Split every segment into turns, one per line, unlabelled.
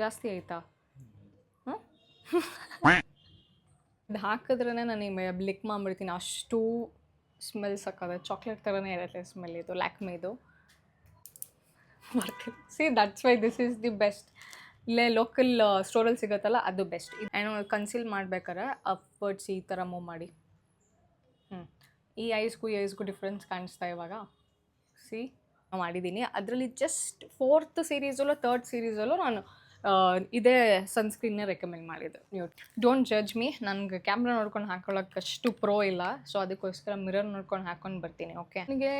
ಜಾಸ್ತಿ ಆಯ್ತಾ? ಇದು ಹಾಕಿದ್ರೇ ಈ ಬ್ಲಿಕ್ ಮಾಡ್ಬಿಡ್ತೀನಿ. ಅಷ್ಟು ಸ್ಮೆಲ್ ಸಕ್ಕದ ಚಾಕ್ಲೇಟ್ ಥರನೇ ಇರುತ್ತೆ ಸ್ಮೆಲ್ ಇದು, ಲ್ಯಾಕ್ಮಿದು. See that's why this is the best ಇಲ್ಲೇ ಲೋಕಲ್ ಸ್ಟೋರಲ್ಲಿ ಸಿಗುತ್ತಲ್ಲ, ಅದು ಬೆಸ್ಟ್ ಏನು ಕನ್ಸಿಲ್ ಮಾಡ್ಬೇಕಾದ್ರೆ ಅಪ್ವರ್ಡ್ಸ್ ಈ ಥರ ಮೂವ್ ಮಾಡಿ. ಹ್ಞೂ ಈ ಐಸ್ಗೂ ಈ ಐಸ್ಗೂ ಡಿಫ್ರೆನ್ಸ್ ಕಾಣಿಸ್ತಾ ಇವಾಗ. ಸಿ ಮಾಡಿದ್ದೀನಿ. ಅದರಲ್ಲಿ ಜಸ್ಟ್ ಫೋರ್ತ್ ಸೀರೀಸಲ್ಲೋ ತರ್ಡ್ ಸೀರೀಸಲ್ಲೋ ನಾನು ಇದೇ ಸನ್ಸ್ಕ್ರೀನ್ನೇ ರೆಕಮೆಂಡ್ ಮಾಡಿದ್ದು. ನೀವು ಡೋಂಟ್ ಜಡ್ಜ್ ಮೀ ನನಗೆ ಕ್ಯಾಮ್ರಾ ನೋಡ್ಕೊಂಡು ಹಾಕೊಳ್ಳೋಕೆ ಅಷ್ಟು ಪ್ರೋ ಇಲ್ಲ. ಸೊ ಅದಕ್ಕೋಸ್ಕರ ಮಿರರ್ ನೋಡ್ಕೊಂಡು ಹಾಕೊಂಡು ಬರ್ತೀನಿ ಓಕೆ ನನಗೆ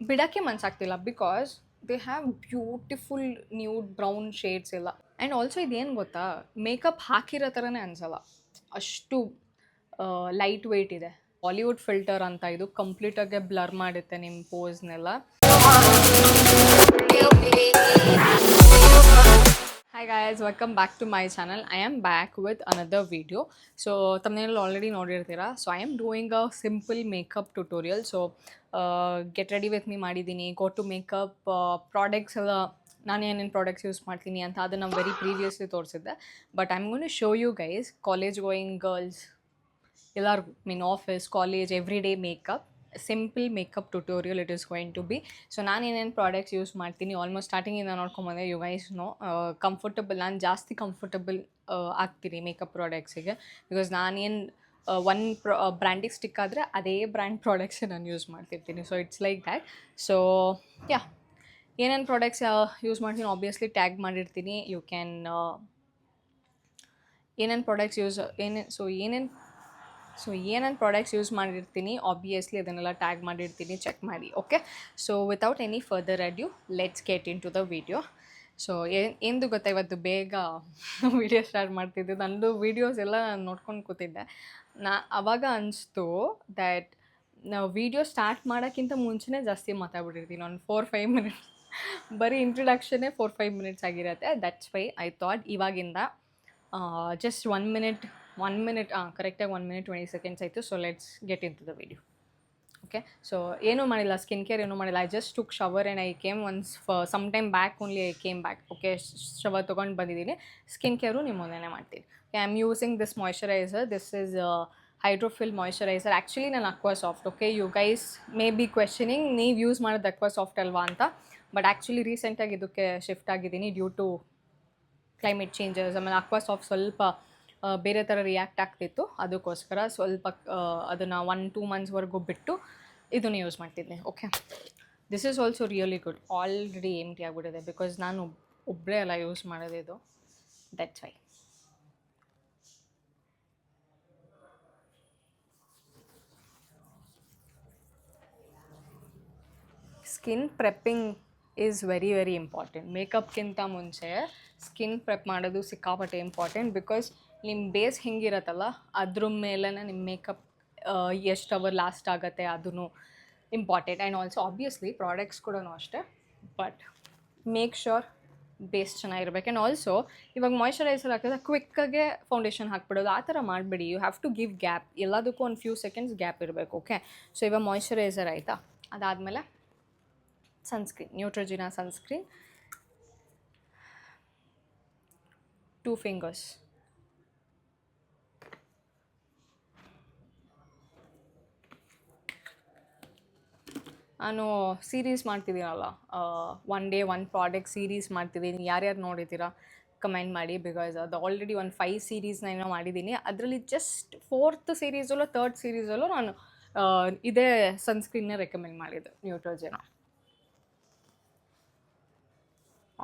ಬಿಡೋಕ್ಕೆ ಮನ್ಸಾಗ್ತಿಲ್ಲ because they have beautiful nude brown shades ಎಲ್ಲ. ಆ್ಯಂಡ್ ಆಲ್ಸೋ ಇದೇನು ಗೊತ್ತಾ? ಮೇಕಪ್ ಹಾಕಿರೋ ಥರನೇ ಅನ್ಸಲ್ಲ. ಅಷ್ಟು ಲೈಟ್ ವೆಯ್ಟ್ ಇದೆ. ಬಾಲಿವುಡ್ ಫಿಲ್ಟರ್ ಅಂತ ಇದು ಕಂಪ್ಲೀಟಾಗೆ ಬ್ಲರ್ ಮಾಡುತ್ತೆ ನಿಮ್ಮ ಪೋಸ್ನೆಲ್ಲ hi guys welcome back to my channel I am back with another video so ತಮ್ಮನೇಲಿ already ನೋಡಿರ್ತೀರ so I am doing a simple makeup tutorial so get ready with me ಮಾಡಿದ್ದೀನಿ go to makeup products ಎಲ್ಲ ನಾನು ಏನೇನು products use ಮಾಡ್ತೀನಿ ಅಂತ ಅದನ್ನು very previously ತೋರಿಸಿದ್ದೆ. But I am gonna show you guys college going girls ಎಲ್ಲರಿಗೂ mean office college every day makeup simple makeup tutorial it is going to be so ನಾನು ಏನೇನು products use ಮಾಡ್ತೀನಿ almost ಸ್ಟಾರ್ಟಿಂಗಿಂದ ನೋಡ್ಕೊಂಬಂದೆ you guys know comfortable ನಾನು ಜಾಸ್ತಿ comfortable ಆಗ್ತೀನಿ makeup ಪ್ರಾಡಕ್ಟ್ಸಿಗೆ ಬಿಕಾಸ್ ನಾನೇನು ಒನ್ ಪ್ರೊ ಬ್ರ್ಯಾಂಡಿಗೆ ಸ್ಟಿಕ್ ಆದರೆ ಅದೇ ಬ್ರ್ಯಾಂಡ್ ಪ್ರಾಡಕ್ಟ್ಸೇ ನಾನು ಯೂಸ್ ಮಾಡ್ತಿರ್ತೀನಿ. So it's like that so yeah ಏನೇನು ಪ್ರಾಡಕ್ಟ್ಸ್ ಯೂಸ್ ಮಾಡ್ತೀನಿ ಆಬ್ವಿಯಸ್ಲಿ ಟ್ಯಾಗ್ ಮಾಡಿರ್ತೀನಿ. ಯು ಕ್ಯಾನ್ ಏನೇನು ಪ್ರಾಡಕ್ಟ್ಸ್ ಯೂಸ್ ಏನೇನು ಸೊ ಏನೇನು ಸೊ ಏನೇನು ಪ್ರಾಡಕ್ಟ್ಸ್ ಯೂಸ್ ಮಾಡಿರ್ತೀನಿ. ಆಬ್ವಿಯಸ್ಲಿ ಅದನ್ನೆಲ್ಲ ಟ್ಯಾಗ್ ಮಾಡಿರ್ತೀನಿ. ಚೆಕ್ ಮಾಡಿ. Okay so without any further ado let's get into the video so ಏನು ಗೊತ್ತಾ? ಇವತ್ತು ಬೇಗ ವಿಡಿಯೋ ಸ್ಟಾರ್ಟ್ ಮಾಡ್ತಿದ್ದೆ. ನಂದು ವೀಡಿಯೋಸ್ ಎಲ್ಲ ನಾನು ನೋಡ್ಕೊಂಡು ಕೂತಿದ್ದೆ. ನಾ, ಅವಾಗ ಅನಿಸ್ತು ದ್ಯಾಟ್ ನಾವು ವೀಡಿಯೋ ಸ್ಟಾರ್ಟ್ ಮಾಡೋಕ್ಕಿಂತ ಮುಂಚೆನೇ ಜಾಸ್ತಿ ಮಾತಾಡ್ಬಿಟ್ಟಿರ್ತೀನಿ. ಒಂದು ಫೋರ್ ಫೈವ್ ಮಿನಿಟ್ಸ್ ಬರೀ ಇಂಟ್ರಡಕ್ಷನ್ನೇ ಫೋರ್ ಫೈವ್ ಮಿನಿಟ್ಸ್ ಆಗಿರುತ್ತೆ. That's why I thought ಇವಾಗಿಂದ just one minute one minute ಕರೆಕ್ಟಾಗಿ ಒನ್ ಮಿನಿಟ್ ಟ್ವೆಂಟಿ ಸೆಕೆಂಡ್ಸ್ ಆಯಿತು. So let's get into the video okay so ಏನೂ ಮಾಡಿಲ್ಲ. ಸ್ಕಿನ್ ಕೇರ್ ಏನೂ ಮಾಡಿಲ್ಲ. I just took shower and I came once some time back only I came back okay shower ತೊಗೊಂಡು ಬಂದಿದ್ದೀನಿ. Skin care ನಿಮ್ಮ ಮುಂದೆನೇ ಮಾಡ್ತೀನಿ. I am using this moisturiser this is Hydrophil moisturiser actually ನಾನು Aqua Soft okay you guys may be questioning ನೀವು use ಮಾಡೋದು aqua soft ಅಲ್ವಾ? ಅಂತ. ಬಟ್ ಆ್ಯಕ್ಚುಲಿ ರೀಸೆಂಟಾಗಿ ಇದಕ್ಕೆ ಶಿಫ್ಟ್ ಆಗಿದ್ದೀನಿ ಡ್ಯೂ ಟು ಕ್ಲೈಮೇಟ್ ಚೇಂಜಸ್ ಆಮೇಲೆ ಅಕ್ವಾ ಸಾಫ್ಟ್ ಸ್ವಲ್ಪ ಬೇರೆ ಥರ ರಿಯಾಕ್ಟ್ ಆಗ್ತಿತ್ತು. ಅದಕ್ಕೋಸ್ಕರ ಸ್ವಲ್ಪ ಅದನ್ನು ಒನ್ ಟೂ ಮಂತ್ಸ್ವರೆಗೂ ಬಿಟ್ಟು ಇದನ್ನು ಯೂಸ್ ಮಾಡ್ತಿದ್ದೆ. Okay this is also really good already empty ಆಗಿಬಿಟ್ಟಿದೆ ಬಿಕಾಸ್ ನಾನು ಒಬ್ಬರೇ ಅಲ್ಲ ಯೂಸ್ ಮಾಡೋದು ಇದು. That's why skin prepping is very very important ಮೇಕಪ್ಗಿಂತ ಮುಂಚೆ ಸ್ಕಿನ್ ಪ್ರೆಪ್ ಮಾಡೋದು ಸಿಕ್ಕಾಪಟ್ಟೆ ಇಂಪಾರ್ಟೆಂಟ್ ಬಿಕಾಸ್ ನಿಮ್ಮ ಬೇಸ್ ಹೆಂಗಿರತ್ತಲ್ಲ, ಅದ್ರ ಮೇಲೆ ನಿಮ್ಮ ಮೇಕಪ್ ಎಷ್ಟು ಅವರ್ ಲಾಸ್ಟ್ ಆಗುತ್ತೆ ಅದೂ important and also obviously products ಕೂಡ ಅಷ್ಟೇ ಬಟ್ ಮೇಕ್ ಶ್ಯೂರ್ ಬೇಸ್ ಚೆನ್ನಾಗಿರ್ಬೇಕು. ಆ್ಯಂಡ್ ಆಲ್ಸೋ ಇವಾಗ ಮಾಯ್ಶ್ಚರೈಸರ್ ಹಾಕಿದ್ರೆ ಕ್ವಿಕ್ಕಾಗೆ ಫೌಂಡೇಶನ್ ಹಾಕ್ಬಿಡೋದು, ಆ ಥರ ಮಾಡಬೇಡಿ. You have to give gap ಎಲ್ಲದಕ್ಕೂ ಒಂದು ಫ್ಯೂ ಸೆಕೆಂಡ್ಸ್ ಗ್ಯಾಪ್ ಇರಬೇಕು ಓಕೆ ಸೊ ಇವಾಗ ಮಾಯ್ಶ್ಚರೈಸರ್ ಆಯಿತಾ? ಅದಾದಮೇಲೆ sunscreen Neutrogena sunscreen two fingers. ನಾನು series ಮಾಡ್ತಿದ್ದೀನಲ್ಲ one day one product series ಮಾಡ್ತಿದ್ದೀನಿ. ಯಾರ್ಯಾರು ನೋಡಿದ್ದೀರಾ ಕಮೆಂಟ್ ಮಾಡಿ ಬಿಕಾಸ್ ಅದು ಆಲ್ರೆಡಿ ಒಂದು ಫೈವ್ ಸೀರೀಸ್ನ ಏನೋ ಮಾಡಿದ್ದೀನಿ. ಅದರಲ್ಲಿ ಜಸ್ಟ್ ಫೋರ್ತ್ ಸೀರೀಸಲ್ಲೋ ತರ್ಡ್ ಸೀರೀಸಲ್ಲೂ ನಾನು ಇದೇ ಸನ್ಸ್ಕ್ರೀನ್ನೇ ರೆಕಮೆಂಡ್ ಮಾಡಿದ್ದು ನ್ಯೂಟ್ರೋಜೆನ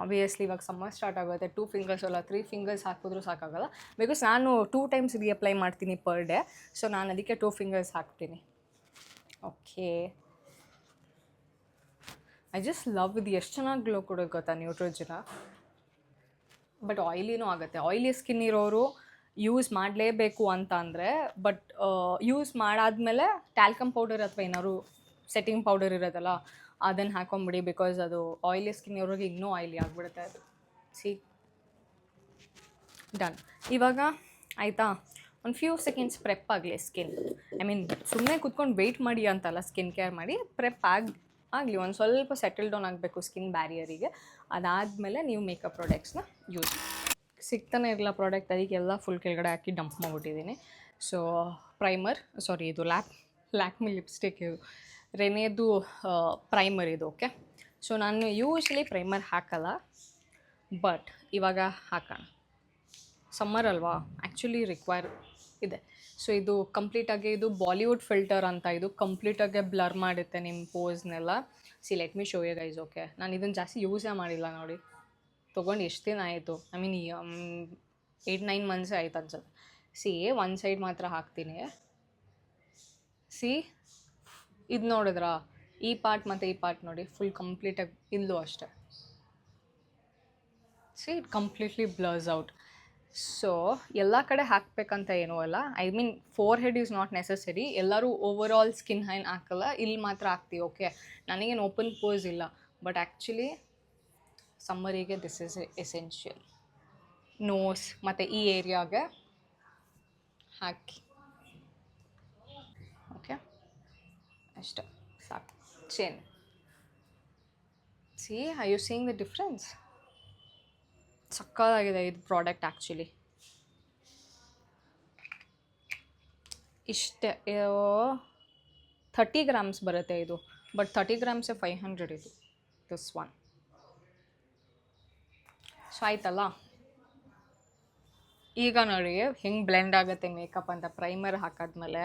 ಆಬ್ವಿಯಸ್ಲಿ ಇವಾಗ ಸಮ್ಮರ್ ಸ್ಟಾರ್ಟ್ ಆಗುತ್ತೆ ಟೂ ಫಿಂಗರ್ಸ್ ಅಲ್ಲ ತ್ರೀ ಫಿಂಗರ್ಸ್ ಹಾಕಿದ್ರೂ ಸಾಕಾಗಲ್ಲ. ಬಿಕಾಸ್ ನಾನು ಟೂ ಟೈಮ್ಸ್ ರೀಅಪ್ಲೈ ಮಾಡ್ತೀನಿ ಪರ್ ಡೇ ಸೊ ನಾನು ಅದಕ್ಕೆ ಟೂ ಫಿಂಗರ್ಸ್ ಹಾಕ್ತೀನಿ. ಓಕೆ ಐ ಜಸ್ಟ್ ಲವ್ ಇದು ಎಷ್ಟು ಚೆನ್ನಾಗಿ ಗ್ಲೋ ಕೊಡೋದು ಗೊತ್ತಾ ನ್ಯೂಟ್ರೋಜಿನ ಬಟ್ ಆಯ್ಲಿನೂ ಆಗುತ್ತೆ. ಆಯ್ಲಿ ಸ್ಕಿನ್ ಇರೋರು ಯೂಸ್ ಮಾಡಲೇಬೇಕು ಅಂತ ಅಂದರೆ ಬಟ್ ಯೂಸ್ ಮಾಡಾದಮೇಲೆ ಟ್ಯಾಲ್ಕಮ್ ಪೌಡರ್ ಅಥವಾ ಏನಾದ್ರು ಸೆಟ್ಟಿಂಗ್ ಪೌಡರ್ ಇರೋದಲ್ಲ ಅದನ್ನು ಹಾಕೊಂಬಿಡಿ ಬಿಕಾಸ್ ಅದು ಆಯಿಲಿ ಸ್ಕಿನ್ ಇರೋರಿಗೆ ಇನ್ನೂ ಆಯಿಲಿ ಆಗಿಬಿಡುತ್ತೆ ಅದು. ಸಿ ಡನ್ ಇವಾಗ ಆಯಿತಾ? ಒಂದು ಫ್ಯೂ ಸೆಕೆಂಡ್ಸ್ ಪ್ರೆಪ್ ಆಗಲಿ ಸ್ಕಿನ್ ಐ ಮೀನ್ ಸುಮ್ಮನೆ ಕುತ್ಕೊಂಡು ವೆಯ್ಟ್ ಮಾಡಿ ಅಂತಲ್ಲ ಸ್ಕಿನ್ ಕೇರ್ ಮಾಡಿ ಪ್ರೆಪ್ ಆಗಿ ಆಗಲಿ, ಒಂದು ಸ್ವಲ್ಪ ಸೆಟಲ್ ಡೌನ್ ಆಗಬೇಕು ಸ್ಕಿನ್ ಬ್ಯಾರಿಯರಿಗೆ ಅದಾದಮೇಲೆ ನೀವು ಮೇಕಪ್ ಪ್ರಾಡಕ್ಟ್ಸ್ನ ಯೂಸ್ ಸಿಗ್ತಾನೆ ಇರಲ್ಲ ಪ್ರಾಡಕ್ಟ್ ಅದಕ್ಕೆಲ್ಲ ಫುಲ್ ಕೆಳಗಡೆ ಹಾಕಿ ಡಂಪ್ ಮಾಡಿಬಿಟ್ಟಿದ್ದೀನಿ ಸೊ ಪ್ರೈಮರ್ ಸಾರಿ ಇದು ಲ್ಯಾಕ್ ಲ್ಯಾಕ್ಮಿ ಲಿಪ್ಸ್ಟಿಕ್ ಇದು. ರೆನೇದು ಪ್ರೈಮರ್ ಇದು ಓಕೆ ಸೊ ನಾನು ಯೂಶ್ವಲಿ ಪ್ರೈಮರ್ ಹಾಕಲ್ಲ ಬಟ್ ಇವಾಗ ಹಾಕೋಣ. ಸಮ್ಮರ್ ಅಲ್ವಾ? ಆ್ಯಕ್ಚುಲಿ ರಿಕ್ವೈರ್ ಇದೆ. ಸೊ ಇದು ಕಂಪ್ಲೀಟಾಗಿ ಇದು ಬಾಲಿವುಡ್ ಫಿಲ್ಟರ್ ಅಂತ ಇದು ಕಂಪ್ಲೀಟಾಗಿ ಬ್ಲರ್ ಮಾಡುತ್ತೆ ನಿಮ್ಮ ಪೋಸ್ನೆಲ್ಲ see let me show you guys okay ನಾನು ಇದನ್ನು ಜಾಸ್ತಿ ಯೂಸೇ ಮಾಡಿಲ್ಲ ನೋಡಿ. ತೊಗೊಂಡು ಎಷ್ಟು ದಿನ ಆಯಿತು? I mean eight nine months ಆಯ್ತು ಅನ್ಸುತ್ತೆ. ಸಿ ಒನ್ ಸೈಡ್ ಮಾತ್ರ ಹಾಕ್ತೀನಿ. ಸಿ ಇದು ನೋಡಿದ್ರಾ? ಈ ಪಾರ್ಟ್ ಮತ್ತು ಈ ಪಾರ್ಟ್ ನೋಡಿ ಫುಲ್ ಕಂಪ್ಲೀಟಾಗಿ ಇಲ್ಲೂ ಅಷ್ಟೇ. See it completely blurs out so ಎಲ್ಲ ಕಡೆ ಹಾಕಬೇಕಂತ ಏನೂ ಅಲ್ಲ. I mean forehead is not necessary ಎಲ್ಲರೂ ಓವರ್ ಆಲ್ ಸ್ಕಿನ್ ಹೈನ್ ಹಾಕಲ್ಲ. ಇಲ್ಲಿ ಮಾತ್ರ ಹಾಕ್ತೀವಿ ಓಕೆ ನನಗೇನು ಓಪನ್ ಪೋಸ್ ಇಲ್ಲ. ಬಟ್ ಆ್ಯಕ್ಚುಲಿ ಸಮ್ಮರಿಗೆ ದಿಸ್ ಇಸ್ ಎಸೆನ್ಷಿಯಲ್ ನೋಸ್ ಮತ್ತು ಈ ಏರಿಯಾಗೆ ಹಾಕಿ. ಓಕೆ ಅಷ್ಟೇ, ಸಾಕು. Change see I you seeing the difference ಸಕ್ಕತ್ತಾಗಿದೆ ಇದು ಪ್ರಾಡಕ್ಟ್ ಆ್ಯಕ್ಚುಲಿ ಇಷ್ಟೇ ಥರ್ಟಿ ಗ್ರಾಮ್ಸ್ ಬರುತ್ತೆ ಇದು. ಬಟ್ ಥರ್ಟಿ ಗ್ರಾಮ್ಸೇ ಫೈವ್ ಹಂಡ್ರೆಡ್ ಇದು ದಿಸ್ ಒನ್ ಸೊ ಆಯ್ತಲ್ಲ? ಈಗ ನೋಡಿ, ಹೆಂಗೆ ಬ್ಲೆಂಡ್ ಆಗುತ್ತೆ ಮೇಕಪ್ ಅಂತ ಪ್ರೈಮರ್ ಹಾಕಾದ್ಮೇಲೆ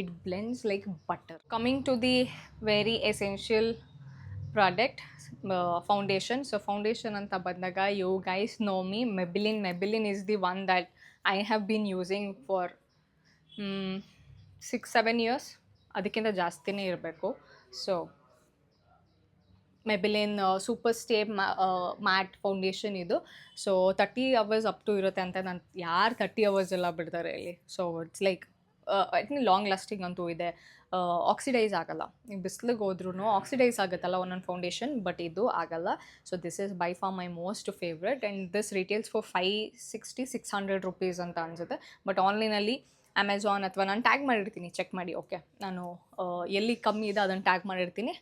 it blends like butter coming to the very essential product foundation so foundation ಅಂತ ಬಂದಾಗ you guys know me Maybelline Maybelline is the one that I have been using for six seven years ಅದಕ್ಕಿಂತ ಜಾಸ್ತಿನೇ ಇರಬೇಕು. So Maybelline super stay matte foundation ಇದು. So thirty hours up to ಇರುತ್ತೆ ಅಂತ ನಾನು, ಯಾರು ತರ್ಟಿ ಅವರ್ಸ್ ಎಲ್ಲ ಬಿಡ್ತಾರೆ ಇಲ್ಲಿ. So it's like I think long lasting ಅಂತೂ ಇದೆ. ಆಕ್ಸಿಡೈಸ್ ಆಗಲ್ಲ. ನೀವು ಬಿಸ್ಲಿಗೆ ಹೋದ್ರೂ ಆಕ್ಸಿಡೈಸ್ ಆಗುತ್ತಲ್ಲ ಒಂದೊಂದು ಫೌಂಡೇಶನ್ ಬಟ್ ಇದು ಆಗಲ್ಲ. So this is by far my most favourite and this retails for five sixty six hundred rupees ಅಂತ ಅನಿಸುತ್ತೆ. ಬಟ್ ಆನ್ಲೈನಲ್ಲಿ ಅಮೆಝಾನ್ ಅಥವಾ ನಾನು ಟ್ಯಾಗ್ ಮಾಡಿರ್ತೀನಿ ಚೆಕ್ ಮಾಡಿ ಓಕೆ ನಾನು ಎಲ್ಲಿ ಕಮ್ಮಿ ಇದೆ ಅದನ್ನು ಟ್ಯಾಗ್ ಮಾಡಿರ್ತೀನಿ.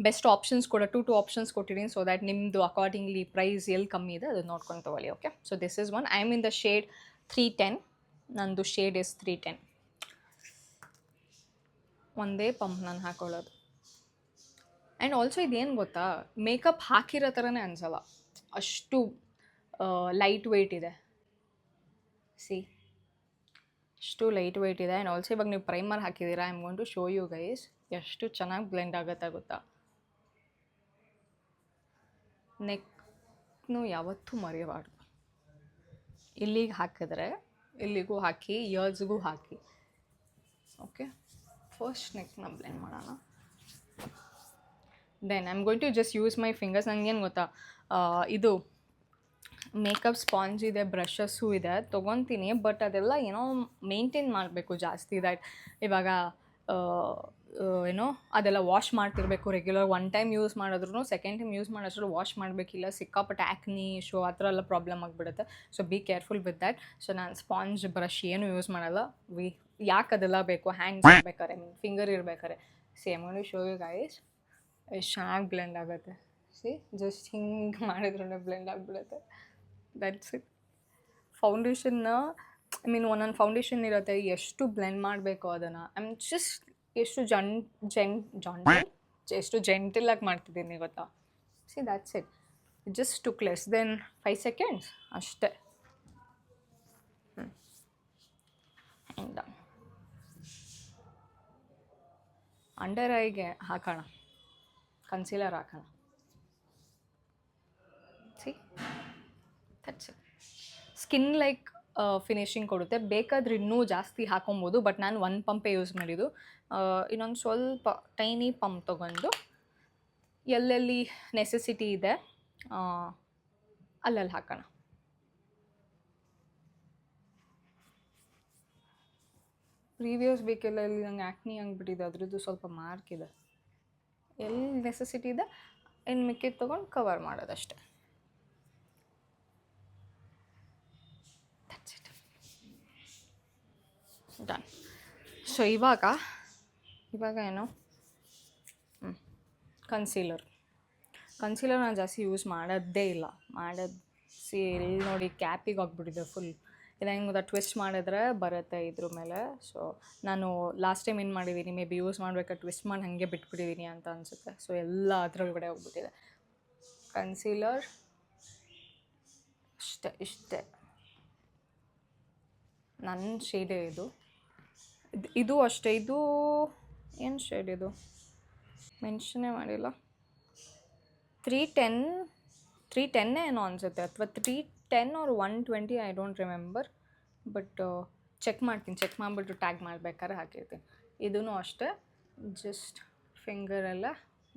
ಬೆಸ್ಟ್ ಆಪ್ಷನ್ಸ್ ಕೂಡ ಟು ಟು ಆಪ್ಷನ್ಸ್ ಕೊಟ್ಟಿದ್ದೀನಿ ಸೊ ದ್ಯಾಟ್ ನಿಮ್ಮದು ಅಕಾರ್ಡಿಂಗ್ಲಿ ಪ್ರೈಸ್ ಎಲ್ಲಿ ಕಮ್ಮಿ ಇದೆ ಅದನ್ನು ನೋಡ್ಕೊಂಡು ತೊಗೊಳ್ಳಿ okay so this is one I am in the shade three ten ನಂದು ಶೇಡ್ ಇಸ್ ತ್ರೀ ಟೆನ್ ಒಂದೇ ಪಂಪ್ ನಾನು ಹಾಕೊಳ್ಳೋದು. ಆ್ಯಂಡ್ ಆಲ್ಸೋ ಇದೇನು ಗೊತ್ತಾ? ಮೇಕಪ್ ಹಾಕಿರೋ ಥರನೇ ಅನ್ಸಲ್ಲ. ಅಷ್ಟು ಲೈಟ್ ವೆಯ್ಟ್ ಇದೆ. ಸಿ ಅಷ್ಟು ಲೈಟ್ ವೆಯ್ಟ್ ಇದೆ. ಆ್ಯಂಡ್ ಆಲ್ಸೋ ಇವಾಗ ನೀವು ಪ್ರೈಮರ್ ಹಾಕಿದ್ದೀರಾ? I am to show you guys ಎಷ್ಟು ಚೆನ್ನಾಗಿ ಬ್ಲೆಂಡ್ ಆಗುತ್ತೆ ಗೊತ್ತಾ? ನೆಕ್ನು ಯಾವತ್ತೂ ಮರೆಯಬಾರ್ದು. ಇಲ್ಲಿಗೆ ಹಾಕಿದ್ರೆ, ಇಲ್ಲಿಗೂ ಹಾಕಿ ಇಯರ್ಸ್ಗೂ ಹಾಕಿ. ಓಕೆ ಫಸ್ಟ್ ನೆಕ್ನ ಬ್ಲೆಂಡ್ ಮಾಡೋಣ. Then I am going to just use my fingers ನನಗೇನು ಗೊತ್ತಾ? ಇದು ಮೇಕಪ್ ಸ್ಪಾಂಜ್ ಇದೆ ಬ್ರಷಸ್ಸು ಇದೆ ತೊಗೊತೀನಿ. ಬಟ್ ಅದೆಲ್ಲ ಏನೋ ಮೇಂಟೈನ್ ಮಾಡಬೇಕು ಜಾಸ್ತಿ ದ್ಯಾಟ್ ಇವಾಗ ಏನೋ ಅದೆಲ್ಲ ವಾಶ್ ಮಾಡ್ತಿರ್ಬೇಕು ರೆಗ್ಯುಲರ್ ಒನ್ ಟೈಮ್ ಯೂಸ್ ಮಾಡಿದ್ರು ಸೆಕೆಂಡ್ ಟೈಮ್ ಯೂಸ್ ಮಾಡೋಷ್ಟು ವಾಶ್ ಮಾಡಬೇಕಿಲ್ಲ. ಸಿಕ್ಕಾಪಟ್ಟೆ ಆ್ಯಕ್ನಿ ಶೋ ಆ ಥರ ಎಲ್ಲ ಪ್ರಾಬ್ಲಮ್ ಆಗಿಬಿಡುತ್ತೆ. So be careful with that so ನಾನು ಸ್ಪಾಂಜ್ ಬ್ರಷ್ ಏನು ಯೂಸ್ ಮಾಡಲ್ಲ. ವಿ ಯಾಕೆ ಅದೆಲ್ಲ ಬೇಕು ಹ್ಯಾಂಗ್ ಇರ್ಬೇಕಾರೆ ಮೀನ್ ಫಿಂಗರ್ ಇರ್ಬೇಕಾರೆ. ಸೇಮ್ ಒಂದು ಶೋ ಯು ಗೈಸ್ ಎಷ್ಟು ಚೆನ್ನಾಗಿ ಬ್ಲೆಂಡ್ ಆಗುತ್ತೆ. ಸಿ ಜಸ್ಟ್ ಹಿಂಗೆ ಮಾಡಿದ್ರೂ ಬ್ಲೆಂಡ್ ಆಗಿಬಿಡುತ್ತೆ. ದಟ್ಸ್ ಇಟ್ ಫೌಂಡೇಶನ್ನ ಐ ಮೀನ್ ಒಂದೊಂದು ಫೌಂಡೇಶನ್ ಇರುತ್ತೆ. ಎಷ್ಟು ಬ್ಲೆಂಡ್ ಮಾಡಬೇಕು ಅದನ್ನು? ಐ ಮೀನ್ ಜಸ್ಟ್ ಎಷ್ಟು ಜನ್ ಜೆನ್ ಜಾನ್ ಎಷ್ಟು ಜೆಂಟಲಾಗಿ ಮಾಡ್ತಿದ್ದೀನಿ ಗೊತ್ತಾ? See that's it just took less than five seconds ಅಷ್ಟೇ ಹ್ಞೂ ಅಂಡರ್ ಐಗೆ ಹಾಕೋಣ. ಕನ್ಸೀಲರ್ ಹಾಕೋಣ. See that's skin like finishing ಕೊಡುತ್ತೆ. ಬೇಕಾದ್ರೆ ಇನ್ನೂ ಜಾಸ್ತಿ ಹಾಕೊಬೋದು ಬಟ್ ನಾನು ಒಂದು ಪಂಪೇ ಯೂಸ್ ಮಾಡಿದ್ದು. ಇನ್ನೊಂದು ಸ್ವಲ್ಪ ಟೈನಿ ಪಂಪ್ ತೊಗೊಂಡು ಎಲ್ಲೆಲ್ಲಿ ನೆಸೆಸಿಟಿ ಇದೆ ಆ, ಅಲ್ಲಲ್ಲಿ ಹಾಕೋಣ. ಪ್ರೀವಿಯಸ್ ಇಲ್ಲಿ ನಂಗೆ ಆ್ಯಕ್ನಿ ಆಗಿಬಿಟ್ಟಿದೆ ಅದ್ರದ್ದು ಸ್ವಲ್ಪ ಮಾರ್ಕ್ ಇದೆ. ಎಲ್ಲಿ ನೆಸೆಸಿಟಿ ಇದೆ, ಇನ್ನು ಮಿಕ್ಕಿದ್ದು ತೊಗೊಂಡು ಕವರ್ ಮಾಡೋದಷ್ಟೆ ಡನ್ ಸೊ ಇವಾಗ ಇವಾಗ ಏನು? ಕನ್ಸೀಲರ್ ಕನ್ಸೀಲರ್ ನಾನು ಜಾಸ್ತಿ ಯೂಸ್ ಮಾಡೋದೇ ಇಲ್ಲ. ಮಾಡೋದು ಸಿ ಇಲ್ಲಿ ನೋಡಿ, ಕ್ಯಾಪಿಗೆ ಹೋಗ್ಬಿಟ್ಟಿದೆ ಫುಲ್ ಇಲ್ಲ ಹೆಂಗೆ ಗೊತ್ತಾ ಟ್ವಿಸ್ಟ್ ಮಾಡಿದ್ರೆ ಬರುತ್ತೆ ಇದ್ರ ಮೇಲೆ. ಸೊ ನಾನು ಲಾಸ್ಟ್ ಟೈಮ್ ಏನು ಮಾಡಿದ್ದೀನಿ ಮೇ ಬಿ ಯೂಸ್ ಮಾಡಬೇಕಾ ಟ್ವಿಸ್ಟ್ ಮಾಡಿ ಹಾಗೆ ಬಿಟ್ಬಿಟ್ಟಿದ್ದೀನಿ ಅಂತ ಅನಿಸುತ್ತೆ. ಸೊ ಎಲ್ಲ ಅದರೊಳಗಡೆ ಹೋಗ್ಬಿಟ್ಟಿದೆ. ಕನ್ಸೀಲರ್ ಇಷ್ಟೇ ಇಷ್ಟೇ. ನನ್ನ ಶೇಡೇ ಇದು. ಇದು ಅಷ್ಟೇ, ಇದು ಏನು ಶೇಡ್ ಇದು? ಮೆನ್ಷನ್ನೇ ಮಾಡಿಲ್ಲ. ತ್ರೀ ಟೆನ್ ತ್ರೀ ಟೆನ್ನೇ ಏನೋ ಅನಿಸುತ್ತೆ, ಅಥವಾ three ten or one twenty I don't remember but check ಮಾಡ್ತೀನಿ. ಚೆಕ್ ಮಾಡಿಬಿಟ್ಟು ಟ್ಯಾಗ್ ಮಾಡ್ಬೇಕಾದ್ರೆ ಹಾಕಿರ್ತೀನಿ. ಇದೂ ಅಷ್ಟೇ. ಜಸ್ಟ್ ಫಿಂಗರೆಲ್ಲ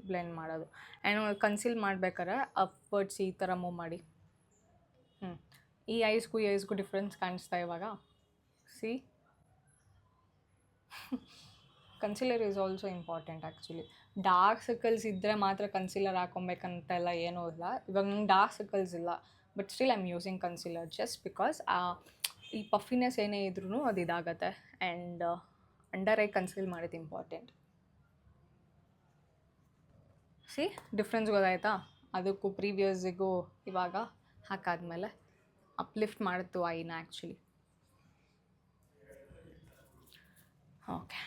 ಬ್ಲೆಂಡ್ ಮಾಡೋದು. ಆ್ಯಂಡ್ ಕನ್ಸಿಲ್ ಮಾಡ್ಬೇಕಾದ್ರೆ ಅಪ್ವರ್ಡ್ಸ್ ಈ ಥರ ಮೂವ್ ಮಾಡಿ. ಹ್ಞೂ ಈ ಐಸ್ಗೂ ಈ ಐಸ್ಗೂ ಡಿಫ್ರೆನ್ಸ್ ಕಾಣಿಸ್ತಾ ಇವಾಗ. See concealer is also important actually dark circles ಇದ್ದರೆ ಮಾತ್ರ ಕನ್ಸಿಲರ್ ಹಾಕೊಬೇಕಂತೆಲ್ಲ ಏನೂ ಇಲ್ಲ. ಇವಾಗ ನಂಗೆ ಡಾರ್ಕ್ ಸರ್ಕಲ್ಸ್ ಇಲ್ಲ. But still I am using concealer just because ಈ ಪಫಿನೆಸ್ ಏನೇ ಇದ್ರೂ ಅದು ಇದಾಗತ್ತೆ ಆ್ಯಂಡ್ ಅಂಡರ್ ಐ ಕನ್ಸಿಲ್ ಮಾಡಿದ್ದು ಇಂಪಾರ್ಟೆಂಟ್ ಸಿ ಡಿಫ್ರೆನ್ಸ್ ಗೊತ್ತಾಯ್ತಾ? ಅದಕ್ಕೂ ಪ್ರೀವಿಯಸ್ಸಿಗೂ ಇವಾಗ ಹಾಕಾದ್ಮೇಲೆ ಅಪ್ಲಿಫ್ಟ್ ಮಾಡಿತು ಐನ ಆ್ಯಕ್ಚುಲಿ ಓಕೆ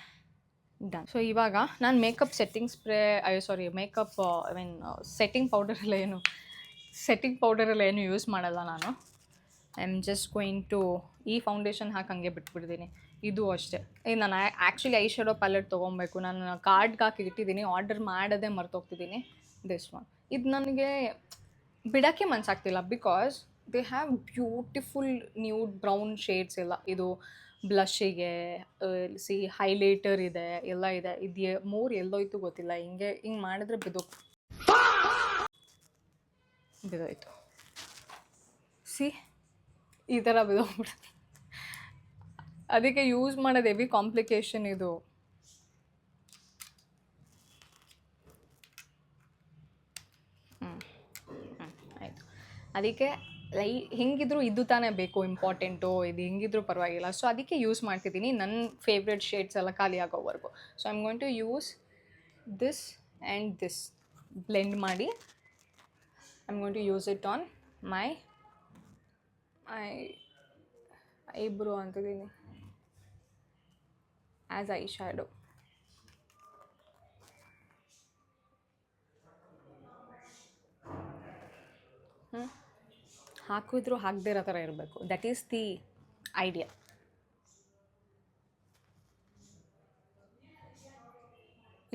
ಡನ್ ಸೊ ಇವಾಗ ನಾನು makeup setting spray sorry makeup I mean setting powder ಎಲ್ಲ ಏನು ಸೆಟ್ಟಿಂಗ್ ಪೌಡರ್ ಎಲ್ಲ ಏನು ಯೂಸ್ ಮಾಡಲ್ಲ ನಾನು. I am just going to ಈ ಫೌಂಡೇಶನ್ ಹಾಕಿ ಹಂಗೆ ಬಿಟ್ಬಿಡ್ತೀನಿ. ಇದು ಅಷ್ಟೇ. ಈಗ ನಾನು ಆ್ಯಕ್ಚುಲಿ ಐ ಶೇಡೋ ಪ್ಯಾಲೆಟ್ ತೊಗೊಬೇಕು. ನಾನು ಕಾರ್ಡ್ಗೆ ಹಾಕಿ ಇಟ್ಟಿದ್ದೀನಿ. ಆರ್ಡರ್ ಮಾಡೋದೇ ಮರ್ತೋಗ್ತಿದ್ದೀನಿ. ದಿಸ್ ಒನ್ ಇದು ನನಗೆ ಬಿಡೋಕ್ಕೆ ಮನಸ್ಸಾಗ್ತಿಲ್ಲ because they have beautiful nude brown shades ಎಲ್ಲ. ಇದು ಬ್ಲಷಿಗೆ ಸಿ ಹೈಲೈಟರ್ ಇದೆ, ಎಲ್ಲ ಇದೆ. ಇದು ಮೂರು ಎಲ್ಲೋಯ್ತು ಗೊತ್ತಿಲ್ಲ. ಹಿಂಗೆ ಹಿಂಗೆ ಮಾಡಿದ್ರೆ ಬಿದೋ ಬಿದೋಯ್ತು ಸಿ, ಈ ಥರ ಬಿದೋಗ್ಬಿಡುತ್ತೆ ಅದಕ್ಕೆ ಯೂಸ್ ಮಾಡೋದು ಹೆವಿ ಕಾಂಪ್ಲಿಕೇಶನ್ ಇದು. ಆಯಿತು. ಅದಕ್ಕೆ ಲೈ, ಹೆಂಗಿದ್ರು ಇದು ತಾನೇ ಬೇಕು, ಇಂಪಾರ್ಟೆಂಟು, ಇದು ಹೆಂಗಿದ್ರು ಪರವಾಗಿಲ್ಲ. ಸೊ ಅದಕ್ಕೆ ಯೂಸ್ ಮಾಡ್ತಿದ್ದೀನಿ. ನನ್ನ ಫೇವ್ರೆಟ್ ಶೇಡ್ಸ್ ಎಲ್ಲ ಖಾಲಿ ಆಗೋವರೆಗೂ. So am going to use this and this blend ಮಾಡಿ. I'm going to use it on my eye eyebrow ಅಂತಿದ್ದೀನಿ as eye shadow ಹಾಕಿದ್ರು ಹಾಕದೇ ಇರೋ ಥರ ಇರಬೇಕು. ದಟ್ ಈಸ್ ದಿ ಐಡಿಯಾ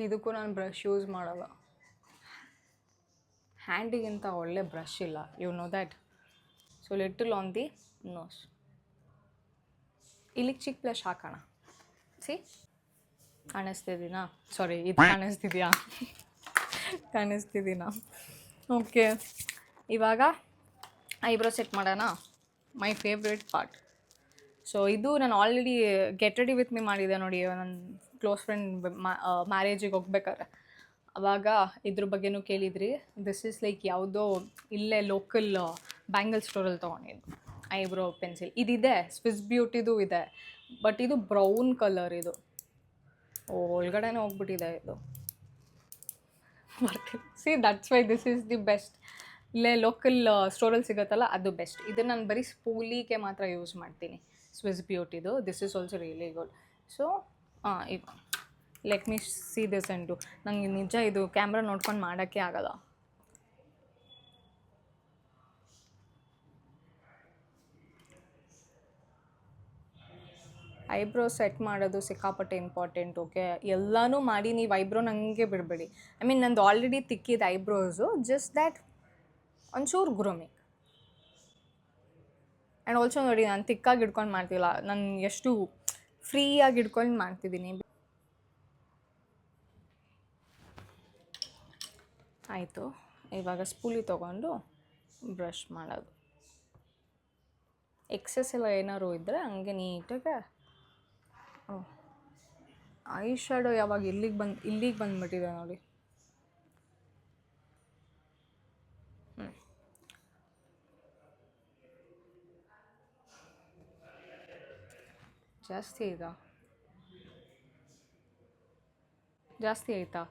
ಇದಕ್ಕೂ ನಾನು ಬ್ರಷ್ ಯೂಸ್ ಮಾಡಲ್ಲ. ಹ್ಯಾಂಡಿಗಿಂತ ಒಳ್ಳೆ ಬ್ರಷ್ ಇಲ್ಲ. You know that so little on the nose ಇಲ್ಲಿಗೆ ಚಿಕ್ಕ ಬ್ಲಷ್ ಹಾಕೋಣ. ಸಿ ಕಾಣಿಸ್ತಿದ್ದೀನಾ? ಸಾರಿ ಇದು ಕಾಣಿಸ್ತಿದ್ಯಾ? ಕಾಣಿಸ್ತಿದ್ದೀನಾ? ಓಕೆ ಇವಾಗ ಐಬ್ರೋ ಸೆಟ್ ಮಾಡೋಣ. ಮೈ ಫೇವ್ರೆಟ್ ಪಾರ್ಟ್ ಸೊ ಇದು ನಾನು already get ready with me ಮಾಡಿದೆ ನೋಡಿ. ನನ್ನ ಕ್ಲೋಸ್ ಫ್ರೆಂಡ್ ಮ್ಯಾರೇಜಿಗೆ ಹೋಗ್ಬೇಕಾದ್ರೆ. ಅವಾಗ ಇದ್ರ ಬಗ್ಗೆನೂ ಕೇಳಿದ್ರಿ ದಿಸ್ ಇಸ್ ಲೈಕ್ ಯಾವುದೋ ಇಲ್ಲೇ ಲೋಕಲ್ ಬ್ಯಾಂಗಲ್ ಸ್ಟೋರಲ್ಲಿ ತೊಗೊಂಡಿದ್ದು ಐಬ್ರೋ ಪೆನ್ಸಿಲ್ ಇದಿದೆ ಸ್ವಿಸ್ ಬ್ಯೂಟಿದು ಇದೆ ಬಟ್ ಇದು ಬ್ರೌನ್ ಕಲರ್ ಇದು. ಓ, ಒಳಗಡೆನೇ ಹೋಗ್ಬಿಟ್ಟಿದೆ ಇದು. See that's why this is the best ಇಲ್ಲೇ ಲೋಕಲ್ ಸ್ಟೋರಲ್ಲಿ ಸಿಗುತ್ತಲ್ಲ, ಅದು ಬೆಸ್ಟ್ ಇದನ್ನು ನಾನು ಬರೀ ಸ್ಪೂಲಿಗೆ ಮಾತ್ರ ಯೂಸ್ ಮಾಡ್ತೀನಿ Swiss ಬ್ಯೂಟಿದು this is also really good so ಇದು ಲೆಟ್ ಮೀ ಸಿ ದಿಸ್ ಅಂಟು ನಂಗೆ ನಿಜ ಇದು ಕ್ಯಾಮ್ರಾ ನೋಡ್ಕೊಂಡು ಮಾಡೋಕ್ಕೆ ಆಗಲ್ಲ. ಐಬ್ರೋ ಸೆಟ್ ಮಾಡೋದು ಸಿಕ್ಕಾಪಟ್ಟೆ ಇಂಪಾರ್ಟೆಂಟ್ ಓಕೆ ಎಲ್ಲನೂ ಮಾಡಿ ನೀವು ಐಬ್ರೋ ನನಗೆ ಬಿಡಬೇಡಿ. ಐ ಮೀನ್ ನಂದು ಆಲ್ರೆಡಿ ತಿಕ್ಕಿದ ಐಬ್ರೋಸು ಜಸ್ಟ್ ದ್ಯಾಟ್ ಒಂಚೂರು ಗ್ರೂಮಿಂಗ್ ಆ್ಯಂಡ್ ಆಲ್ಸೋ ನೋಡಿ, ನಾನು ತಿಕ್ಕಾಗಿ ಹಿಡ್ಕೊಂಡು ಮಾಡ್ತಿಲ್ಲ. ನಾನು ಎಷ್ಟು ಫ್ರೀಯಾಗಿ ಹಿಡ್ಕೊಂಡು ಮಾಡ್ತಿದ್ದೀನಿ. ಆಯಿತು. ಇವಾಗ ಸ್ಪೂಲಿ ತೊಗೊಂಡು ಬ್ರಷ್ ಮಾಡೋದು. ಎಕ್ಸಸ್ ಎಲ್ಲ ಏನಾದ್ರು ಇದ್ದರೆ ಹಂಗೆ ನೀಟಾಗೆ ಐ ಶ್ಯಾಡೋ ಯಾವಾಗ ಇಲ್ಲಿಗೆ ಬಂದು, ಇಲ್ಲಿಗೆ ಬಂದುಬಿಟ್ಟಿದೆ ನೋಡಿ. ಹ್ಞೂ ಜಾಸ್ತಿ ಇದಾ ಜಾಸ್ತಿ ಆಯ್ತಾ?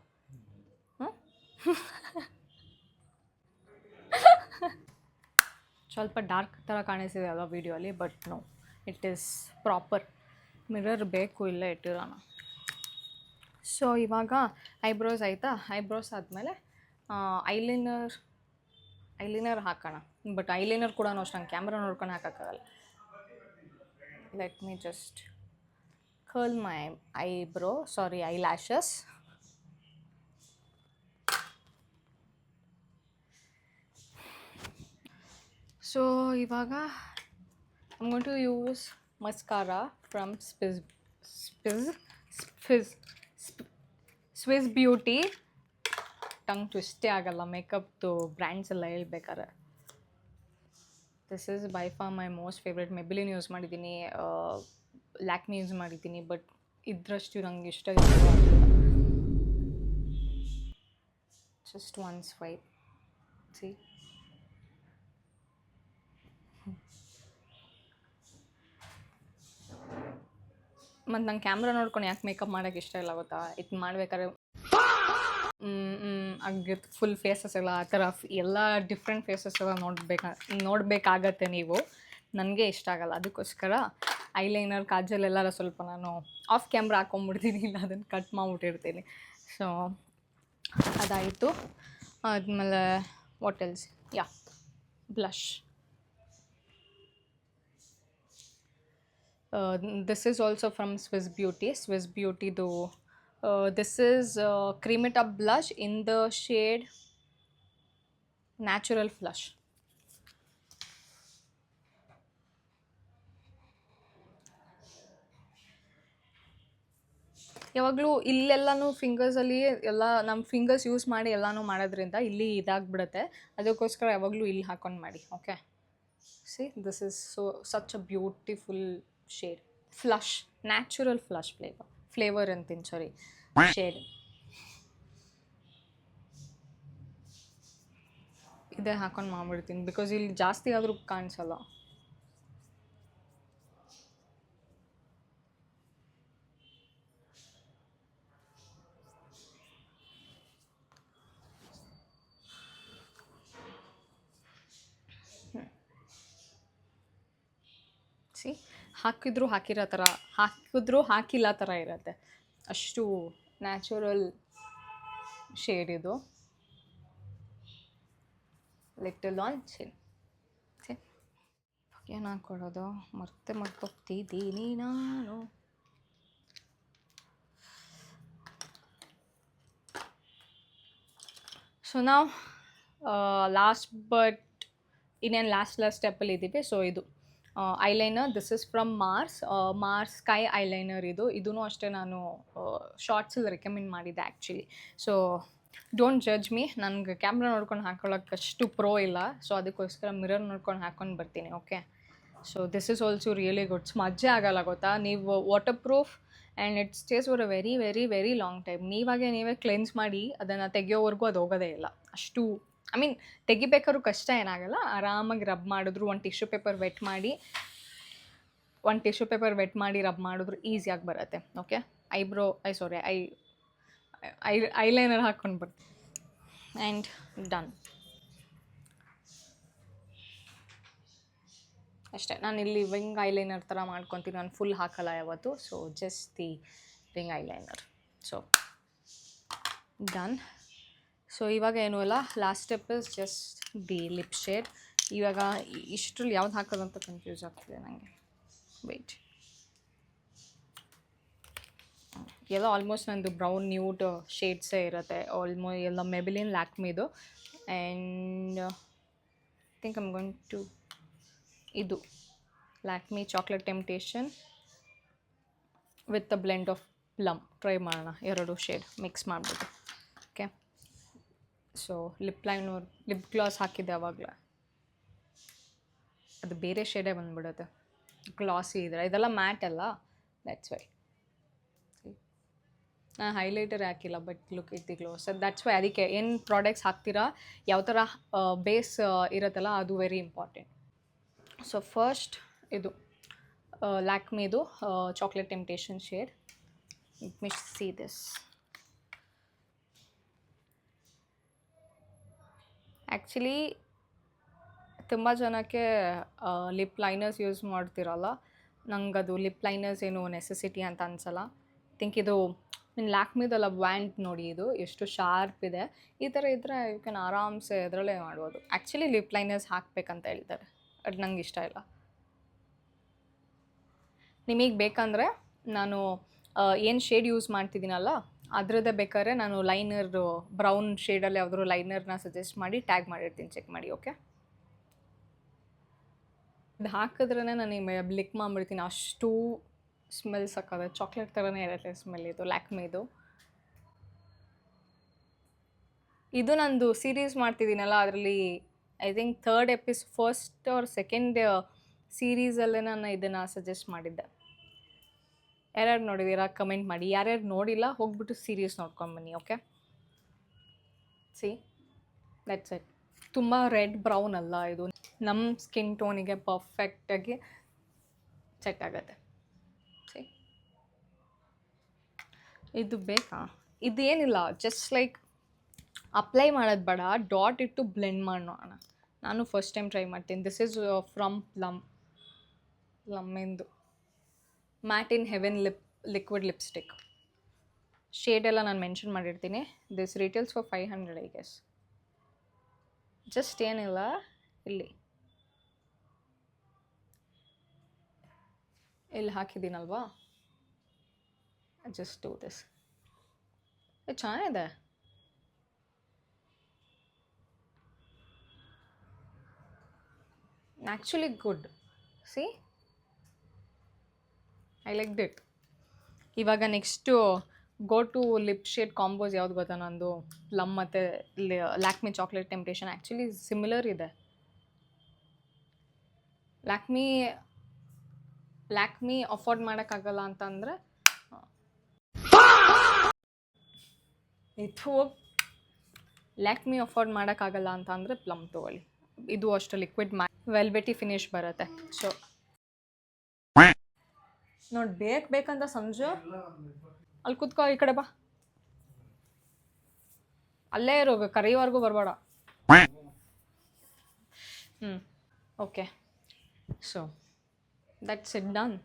ಸ್ವಲ್ಪ ಡಾರ್ಕ್ ಥರ ಕಾಣಿಸಿದೆ ಅಲ್ವಾ ವೀಡಿಯೋಲಿ but no it is proper mirror ಬೇಕು ಇಲ್ಲ ಇಟ್ಟಿರೋಣ. ಸೊ ಇವಾಗ ಐಬ್ರೋಸ್ ಆಯಿತಾ? ಐಬ್ರೋಸ್ ಆದಮೇಲೆ ಐಲೈನರ್ ಐಲೈನರ್ ಹಾಕೋಣ. ಬಟ್ ಐಲೈನರ್ ಕೂಡ ಅಷ್ಟು ನಂಗೆ ಕ್ಯಾಮ್ರಾ ನೋಡ್ಕೊಂಡು ಹಾಕೋಕ್ಕಾಗಲ್ಲ. Let me just curl my eyebrow sorry eye lashes so ಇವಾಗ I going to use mascara from ಸ್ಪಿಸ್ ಸ್ಪಿಸ್ ಸ್ಪಿಸ್ ಸ್ವಿಸ್ ಬ್ಯೂಟಿ. ಟಂಗ್ ಟ್ವಿಸ್ಟೇ ಆಗಲ್ಲ ಮೇಕಪ್ದು ಬ್ರ್ಯಾಂಡ್ಸ್ ಎಲ್ಲ ಹೇಳ್ಬೇಕಾರೆ this is by far my most favourite Maybelline use ಮಾಡಿದ್ದೀನಿ ಲ್ಯಾಕ್ಮಿ ಯೂಸ್ ಮಾಡಿದ್ದೀನಿ ಬಟ್ ಇದ್ರಷ್ಟು ನಂಗೆ ಇಷ್ಟ ಜಸ್ಟ್ ಒನ್ ಸ್ವೈಪ್ ಸಿ ಮತ್ತು ನಂಗೆ ಕ್ಯಾಮ್ರಾ ನೋಡ್ಕೊಂಡು ಯಾಕೆ ಮೇಕಪ್ ಮಾಡೋಕೆ ಇಷ್ಟ ಇಲ್ಲ ಗೊತ್ತಾ? ಇದು ಮಾಡ್ಬೇಕಾದ್ರೆ ಆಗಿತ್ತು ಫುಲ್ ಫೇಸಸ್ ಎಲ್ಲ ಆ ಥರ ಎಲ್ಲ ಡಿಫ್ರೆಂಟ್ ಫೇಸಸ್ ಎಲ್ಲ ನೋಡ್ಬೇಕಾ, ನೋಡಬೇಕಾಗತ್ತೆ ನೀವು. ನನಗೆ ಇಷ್ಟ ಆಗಲ್ಲ. ಅದಕ್ಕೋಸ್ಕರ ಐಲೈನರ್ ಕಾಜಲ್ ಎಲ್ಲರ ಸ್ವಲ್ಪ ನಾನು ಆಫ್ ಕ್ಯಾಮ್ರಾ ಹಾಕೊಂಡ್ಬಿಡ್ತೀನಿ ಇಲ್ಲ ಅದನ್ನು ಕಟ್ ಮಾಡಿಬಿಟ್ಟಿರ್ತೀನಿ. ಸೊ ಅದಾಯಿತು. ಆದಮೇಲೆ what ya blush Uh, this is also from Swiss Beauty, though. Uh, this is uh, Cream It Up blush in the shade Natural Flush. ಯಾವಾಗಲೂ ಇಲ್ಲೆಲ್ಲನೂ ಫಿಂಗರ್ಸಲ್ಲಿ ಎಲ್ಲ ನಮ್ಮ ಫಿಂಗರ್ಸ್ ಯೂಸ್ ಮಾಡಿ ಎಲ್ಲನೂ ಮಾಡೋದ್ರಿಂದ ಇಲ್ಲಿ ಇದಾಗ್ಬಿಡುತ್ತೆ ಅದಕ್ಕೋಸ್ಕರ ಯಾವಾಗಲೂ ಇಲ್ಲಿ ಹಾಕೊಂಡು ಮಾಡಿ okay see this is so such a beautiful shade flush natural flush flavour flavour ಅಂತೀನಿ ಸಾರಿ ಶೇಡ್ ಇದೇ ಹಾಕೊಂಡು ಮಾಡ್ಬಿಡ್ತೀನಿ ಬಿಕಾಸ್ ಇಲ್ಲಿ ಜಾಸ್ತಿ ಆದರೂ ಕಾಣಿಸಲ್ಲ ಸಿ ಹಾಕಿದ್ರು ಹಾಕಿರೋ ಥರ, ಹಾಕಿದ್ರು ಹಾಕಿಲ್ಲ ಥರ ಇರುತ್ತೆ. ಅಷ್ಟು ನ್ಯಾಚುರಲ್ ಶೇಡ್ ಇದು. ಲಿಟಲ್ ಆನ್ ಚಿನ್ ಏನು ಹಾಕ್ಕೊಡೋದು ಮತ್ತೆ ಮರ್ತೋಗ್ತಿದ್ದೀನಿ ನಾನು. ಸೊ ನಾವು ಲಾಸ್ಟ್ ಬಟ್ ಇನ್ನೇನು ಲಾಸ್ಟ್ ಲಾಸ್ಟ್ ಸ್ಟೆಪ್ಪಲ್ಲಿ ಇದ್ದೀವಿ ಸೊ ಇದು. Eyeliner this is from Mars Mars sky eyeliner ಇದು. ಇದೂ ಅಷ್ಟೇ ನಾನು ಶಾರ್ಟ್ಸಲ್ಲಿ ರೆಕಮೆಂಡ್ ಮಾಡಿದ್ದೆ actually so don't judge me ನನಗೆ ಕ್ಯಾಮ್ರಾ ನೋಡ್ಕೊಂಡು ಹಾಕೊಳ್ಳೋಕೆ ಅಷ್ಟು ಪ್ರೋ ಇಲ್ಲ. ಸೊ ಅದಕ್ಕೋಸ್ಕರ ಮಿರರ್ ನೋಡ್ಕೊಂಡು ಹಾಕ್ಕೊಂಡು ಬರ್ತೀನಿ okay so this is also really good ಮಜ್ಜೆ ಆಗಲ್ಲ, ಗೊತ್ತಾ? ನೀವು waterproof and it stays for a very very very long time ನೀವಾಗೆ ನೀವೇ ಕ್ಲೆನ್ಸ್ ಮಾಡಿ ಅದನ್ನು ತೆಗೆಯೋವರೆಗೂ ಅದು ಹೋಗೋದೇ ಇಲ್ಲ. ಅಷ್ಟು ಐ ಮೀನ್ ತೆಗಿಬೇಕಾದ್ರು ಕಷ್ಟ ಏನಾಗಲ್ಲ. ಆರಾಮಾಗಿ ರಬ್ ಮಾಡಿದ್ರು, ಒಂದು ಟಿಶ್ಯೂ ಪೇಪರ್ ವೆಟ್ ಮಾಡಿ, ಒಂದು ಟಿಶ್ಯೂ ಪೇಪರ್ ವೆಟ್ ಮಾಡಿ ರಬ್ ಮಾಡಿದ್ರು ಈಸಿಯಾಗಿ ಬರುತ್ತೆ okay eyebrow I sorry I I eyeliner ಹಾಕ್ಕೊಂಡು ಬರ್ತೀನಿ ಆ್ಯಂಡ್ ಡನ್ ಅಷ್ಟೇ, ನಾನು ಇಲ್ಲಿ ವಿಂಗ್ ಐಲೈನರ್ ಥರ ಮಾಡ್ಕೊತೀನಿ. ನಾನು ಫುಲ್ ಹಾಕಲ್ಲ ಯಾವತ್ತು so just the wing eyeliner so done so ಇವಾಗ ಏನೂ ಅಲ್ಲ last step is just the lip shade ಇವಾಗ ಇಷ್ಟರಲ್ಲಿ ಯಾವ್ದು ಹಾಕೋದಂತ ಕನ್ಫ್ಯೂಸ್ ಆಗ್ತಿದೆ ನನಗೆ ವೆಯ್ಟ್ ಎಲ್ಲ ಆಲ್ಮೋಸ್ಟ್ ನಂದು ಬ್ರೌನ್ ನ್ಯೂಟ್ ಶೇಡ್ಸೇ ಇರುತ್ತೆ. ಆಲ್ಮೋ ಎಲ್ಲ Maybelline ಲ್ಯಾಕ್ಮಿದು and think I'm going to ಇದು. Lakme chocolate temptation with a blend of plum try ಮಾಡೋಣ. ಎರಡು ಶೇಡ್ ಮಿಕ್ಸ್ ಮಾಡಿಬಿಟ್ಟು. So lip liner lip gloss ಹಾಕಿದ್ದೆ ಆವಾಗಲೇ ಅದು ಬೇರೆ ಶೇಡೇ ಬಂದುಬಿಡುತ್ತೆ. ಗ್ಲಾಸಿ ಇದ್ರೆ. ಇದೆಲ್ಲ ಮ್ಯಾಟ್ ಅಲ್ಲ? ದ್ಯಾಟ್ಸ್ ವೈ ನಾನು ಹೈಲೈಟರ್ ಹಾಕಿಲ್ಲ but look it the gloss that's why ಅದಕ್ಕೆ ಏನು ಪ್ರಾಡಕ್ಟ್ಸ್ ಹಾಕ್ತೀರಾ? ಯಾವ ಥರ ಬೇಸ್ ಇರುತ್ತಲ್ಲ, ಅದು ವೆರಿ ಇಂಪಾರ್ಟೆಂಟ್ ಸೊ ಫಸ್ಟ್ ಇದು ಲ್ಯಾಕ್ಮಿದು chocolate temptation shade miss see this actually ತುಂಬ ಜನಕ್ಕೆ ಲಿಪ್ ಲೈನರ್ಸ್ ಯೂಸ್ ಮಾಡ್ತಿರಲ್ಲ. ನಂಗೆ ಅದು ಲಿಪ್ ಲೈನರ್ಸ್ ಏನು ನೆಸೆಸಿಟಿ ಅಂತ ಅನ್ಸಲ್ಲ. ಥಿಂಕ್ ಇದು ಇನ್ನು ಲ್ಯಾಕ್ಮಿದಲ್ಲ ಬ್ಯಾಂಡ್ ನೋಡಿ ಇದು, ಎಷ್ಟು ಶಾರ್ಪ್ ಇದೆ. ಈ ಥರ ಇದ್ದರೆ ಯು ಕ್ಯಾನ್ ಆರಾಮ್ಸೆ ಇದರಲ್ಲೇ ಮಾಡ್ಬೋದು. ಆ್ಯಕ್ಚುಲಿ ಲಿಪ್ ಲೈನರ್ಸ್ ಹಾಕ್ಬೇಕಂತ ಹೇಳ್ತಾರೆ ಅದು ನಂಗೆ ಇಷ್ಟ ಇಲ್ಲ. ನಿಮಗೆ ಬೇಕಂದರೆ ನಾನು ಏನು ಶೇಡ್ ಯೂಸ್ ಮಾಡ್ತಿದ್ದೀನಲ್ಲ ಅದರದ್ದೇ ಬೇಕಾದ್ರೆ ನಾನು ಲೈನರ್ ಬ್ರೌನ್ ಶೇಡಲ್ಲಿ ಯಾವ್ದಾದ್ರು ಲೈನರ್ನ ಸಜೆಸ್ಟ್ ಮಾಡಿ ಟ್ಯಾಗ್ ಮಾಡಿರ್ತೀನಿ ಚೆಕ್ ಮಾಡಿ ಓಕೆ ಇದು ಹಾಕಿದ್ರೇ ನಾನು ಬ್ಲಿಕ್ ಮಾಡ್ಬಿಡ್ತೀನಿ. ಅಷ್ಟು ಸ್ಮೆಲ್ ಸಾಕದ. ಚಾಕ್ಲೇಟ್ ಥರನೇ ಇರುತ್ತೆ ಸ್ಮೆಲ್ ಇದು ಲ್ಯಾಕ್ಮಿದು ಇದು. ನಂದು ಸೀರೀಸ್ ಮಾಡ್ತಿದ್ದೀನಲ್ಲ, ಅದರಲ್ಲಿ I think third episode first or second ಸೀರೀಸಲ್ಲೇ ನಾನು ಇದನ್ನು ಸಜೆಸ್ಟ್ ಮಾಡಿದ್ದೆ. ಯಾರ್ಯಾರು ನೋಡಿದ್ದೀರಾ ಕಮೆಂಟ್ ಮಾಡಿ. ಯಾರ್ಯಾರು ನೋಡಿಲ್ಲ, ಹೋಗ್ಬಿಟ್ಟು ಸೀರಿಯಸ್ ನೋಡ್ಕೊಂಡು ಬನ್ನಿ ಓಕೆ ಸಿ ದಟ್ಸ್ ಇಟ್ ತುಂಬ ರೆಡ್ ಬ್ರೌನ್ ಅಲ್ಲ ಇದು. ನಮ್ಮ ಸ್ಕಿನ್ ಟೋನಿಗೆ ಪರ್ಫೆಕ್ಟಾಗಿ ಸೆಟ್ ಆಗುತ್ತೆ. ಸಿ ಇದು ಬೇಕಾ? ಇದೇನಿಲ್ಲ ಜಸ್ಟ್ ಲೈಕ್ ಅಪ್ಲೈ ಮಾಡೋದು ಬೇಡ. ಡಾಟ್ ಇಟ್ಟು ಬ್ಲೆಂಡ್ ಮಾಡೋಣ ನಾನು ಫಸ್ಟ್ ಟೈಮ್ ಟ್ರೈ ಮಾಡ್ತೀನಿ. This is from plum ಪ್ಲಮ್ಮಿಂದು matte in heaven lip liquid lipstick shade ಎಲ್ಲ ನಾನು ಮೆನ್ಷನ್ ಮಾಡಿರ್ತೀನಿ. This retails for five hundred I guess just ಏನಿಲ್ಲ, ಇಲ್ಲಿ. ಇಲ್ಲಿ ಹಾಕಿದ್ದೀನಲ್ವಾ? ಜಸ್ಟ್ ಡೂ ದಿಸ್ ಚೆನ್ನಾಗಿದೆ. Actually good see I like that ಇವಾಗ next go to lip shade combos ಯಾವ್ದು ಗೊತ್ತಾ ನಂದು? ಪ್ಲಮ್ ಮತ್ತು Lakme chocolate temptation actually similar ಇದೆ. ಲ್ಯಾಕ್ಮಿ ಲ್ಯಾಕ್ಮಿ ಅಫೋರ್ಡ್ ಮಾಡೋಕ್ಕಾಗಲ್ಲ ಅಂತಂದರೆ ಇದು ಲ್ಯಾಕ್ಮಿ ಅಫೋರ್ಡ್ ಮಾಡೋಕ್ಕಾಗಲ್ಲ ಅಂತ ಅಂದರೆ ಪ್ಲಮ್ ತೊಗೊಳ್ಳಿ. ಇದು ಅಷ್ಟು ಲಿಕ್ವಿಡ್ ಮ್ಯಾ ವೆಲ್ವೆಟಿ ಫಿನಿಶ್ ಬರುತ್ತೆ. ಸೊ ನೋಡಿ ಬೇಕು ಬೇಕಂತ ಸಂಜು. ಅಲ್ಲಿ ಕುತ್ಕೋ ಈ ಕಡೆ ಬಾ. ಅಲ್ಲೇ ಇರೋ ಕರೆಯೋವರೆಗೂ ಬರಬೇಡ. ಹ್ಞೂ okay. So that's it done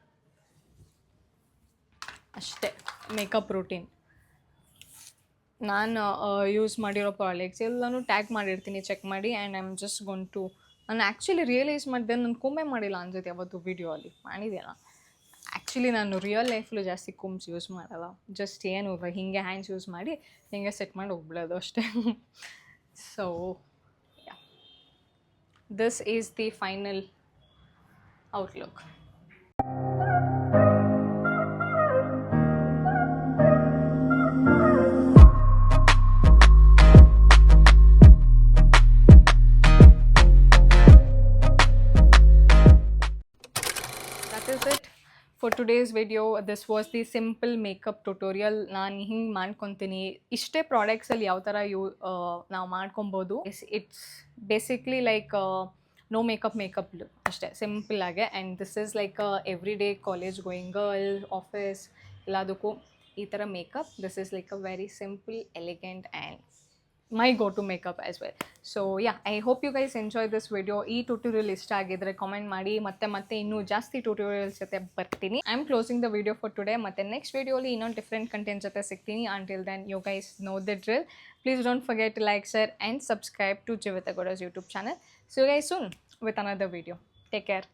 ಅಷ್ಟೇ ಮೇಕಪ್ ರೂಟೀನ್ ನಾನು ಯೂಸ್ ಮಾಡಿರೋ ಪ್ರಾಡಕ್ಟ್ಸ್ ಎಲ್ಲನೂ ಟ್ಯಾಗ್ ಮಾಡಿರ್ತೀನಿ ಚೆಕ್ ಮಾಡಿ and I am just gonna ನಾನು ಆ್ಯಕ್ಚುಲಿ ರಿಯಲೈಸ್ ಮಾಡಿದೆ ನಾನು ಕುಮ್ಮೆ ಮಾಡಿಲ್ಲ ಅನ್ಸುತ್ತೆ ಯಾವತ್ತು ವೀಡಿಯೋ ಅಲ್ಲಿ. ಮಾಡಿದ್ದೀನ ಆ್ಯಕ್ಚುಲಿ ನಾನು ರಿಯಲ್ ಲೈಫಲ್ಲೂ ಜಾಸ್ತಿ ಕುಮ್ಸ್ ಯೂಸ್ ಮಾಡಲ್ಲ. ಜಸ್ಟ್ ಏನು ಹೀಗೆ ಹ್ಯಾಂಡ್ಸ್ ಯೂಸ್ ಮಾಡಿ, ಹಿಂಗೆ ಸೆಟ್ ಮಾಡಿ ಹೋಗ್ಬಿಡೋದು ಅಷ್ಟೇ. So this is the final outlook for video this was the simple makeup tutorial. ನಾನು ಹಿಂಗೆ ಮಾಡ್ಕೊತೀನಿ. ಇಷ್ಟೇ ಪ್ರಾಡಕ್ಟ್ಸಲ್ಲಿ ಯಾವ ಥರ ಯೂ ನಾವು ಮಾಡ್ಕೊಬೋದು. Is it's basically like no makeup makeup ಅಷ್ಟೇ ಸಿಂಪಲ್ ಆಗಿ. And this is like every day college going girl office ಎಲ್ಲದಕ್ಕೂ ಈ ಥರ makeup this is like a very simple elegant and my go to makeup as well so ya I hope you guys enjoy this video ಈ tutorial ಇಷ್ಟ ಆಗಿದ್ರೆ comment ಮಾಡಿ. ಮತ್ತೆ ಮತ್ತೆ ಇನ್ನೂ ಜಾಸ್ತಿ ಟ್ಯೂಟೋರಿಯಲ್ಸ್ ಜೊತೆ ಬರ್ತೀನಿ. I am closing the video for today ಮತ್ತೆ ನೆಕ್ಸ್ಟ್ ವಿಡಿಯೋಲಿ ಇನ್ನೊಂದು ಡಿಫ್ರೆಂಟ್ ಕಂಟೆಂಟ್ ಜೊತೆ ಸಿಗ್ತೀನಿ. Until then you guys know the drill please don't forget like share and subscribe to ಜಿವಿತಗೌಡಸ್ YouTube channel so you guys soon with another video take care